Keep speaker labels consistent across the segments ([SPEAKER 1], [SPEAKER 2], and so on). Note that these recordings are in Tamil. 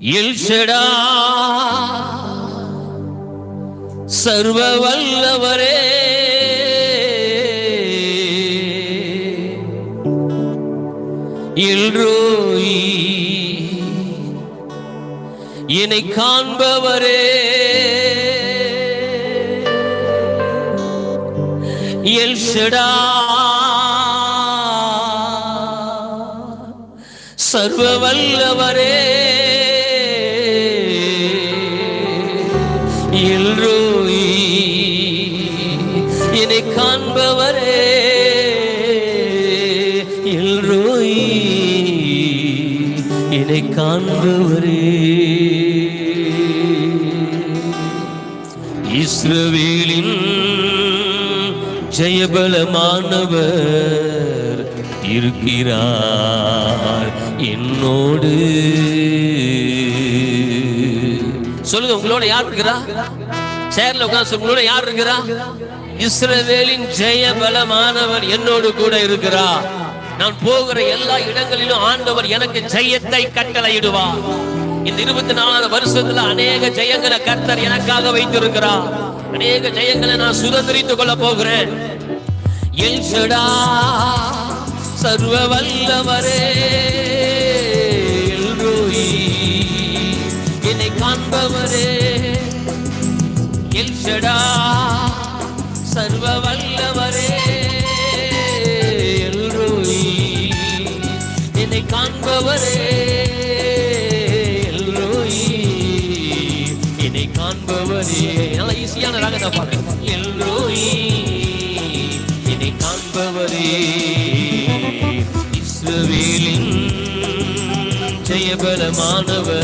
[SPEAKER 1] இல்ஷடா. சர்வ வல்லவரே இல்ரோயி. என்னை காண்பவரே. எல்ஷடா சர்வ வல்லவரே என்னை காண்பவரே. எல்ரோயி என்னை காண்பவரே. இஸ்ரவேலின் ஜெயபலமானவர் இருக்கிறார் என்னோடு. சொல்லுங்க உங்களோட யார் இருக்கிறா? சேர்ல உட்கார்ந்து உங்களோட யார் இருக்கிறா? இஸ்ரவேலின் ஜெயபலமானவர் என்னோடு கூட இருக்கிறார். நான் போகிற எல்லா இடங்களிலும் ஆண்டவர் எனக்கு ஜெயத்தை கட்டளையிடுவார். இந்த இருபத்தி நாலாவது வருஷத்துல அநேக ஜெயங்களை கர்த்தர் எனக்காக வைத்திருக்கிறார். அநேக ஜெயங்களை நான் சுதந்திரித்துக் கொள்ள போகிறேன். எல்ஷடா சர்வ வல்லவரே என்னை காண்பவரே. எல்ஷடா ஈஸியான ராகத்தை பாருங்க என்னை காண்பவரே. இஸ்ரவேலின் ஜெயபலமானவர்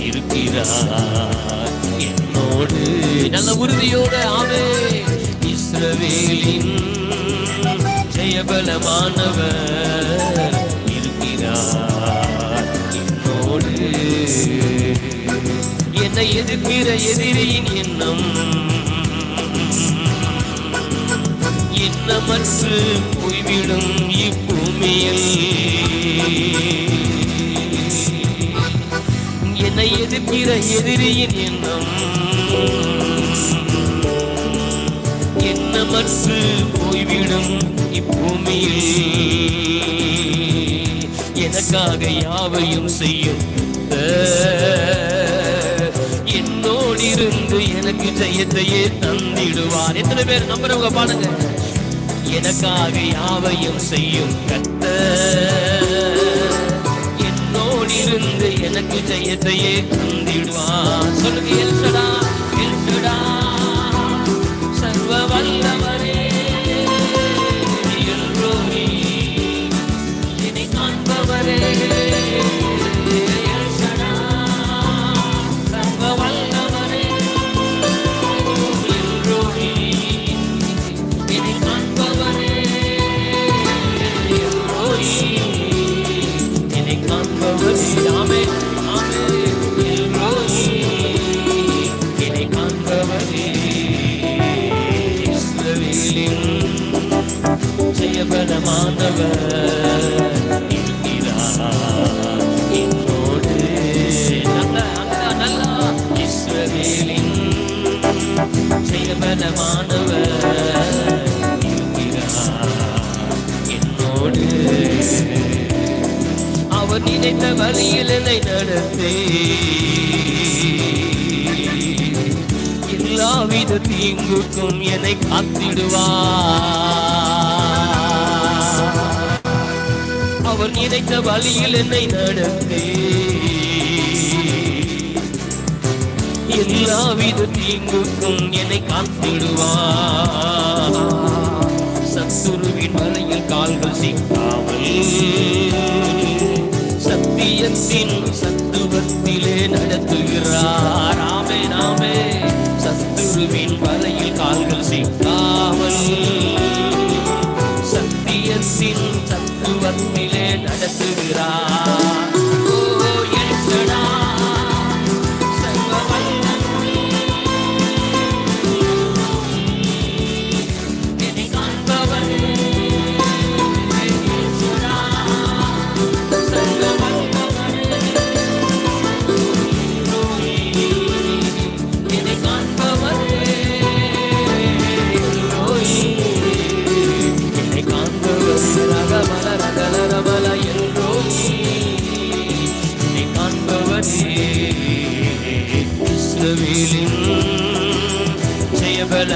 [SPEAKER 1] இருக்கிறார் என்னோடு. நல்ல உறுதியோட ஆமே. இஸ்ரவேலின் ஜெயபலமானவர் எதிர்க்கிற எதிரியின் எண்ணம். எண்ணமற்று போய்விடும் இப்பூமியில். என்னை எதிர்க்கிற எதிரியின் எண்ணம். எண்ணமற்று போய்விடும் இப்பூமியில். எனக்காக யாவையும் செய்யும் இருந்து எனக்கு ஜெயத்தையே தந்திடுவார். எத்தனை பேர் நம்புறவங்க பாடுங்க. எனக்காக யாவையும் செய்யும் கத்த என்னோடு இருந்து எனக்கு ஜெயத்தையே தந்திடுவார். சொல்லுங்க எல்சடா எல்சடா காண்பவரே ஆமே என்னை காண்பவரே ஜெயபலமானவர் வழியில் என்னை நடத்தே. எல்லாவித தீங்குக்கும் என்னை காத்திடுவார். அவர் நினைத்த வழியில் என்னை நடத்தே. எல்லாவித தீங்குக்கும் என்னை காத்திடுவார். சத்துருவின் வலையில் கால்கள் சிக்காமல். சத்தியத்தின் சத்துவத்திலே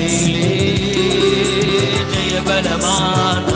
[SPEAKER 1] ليلي جيب الامان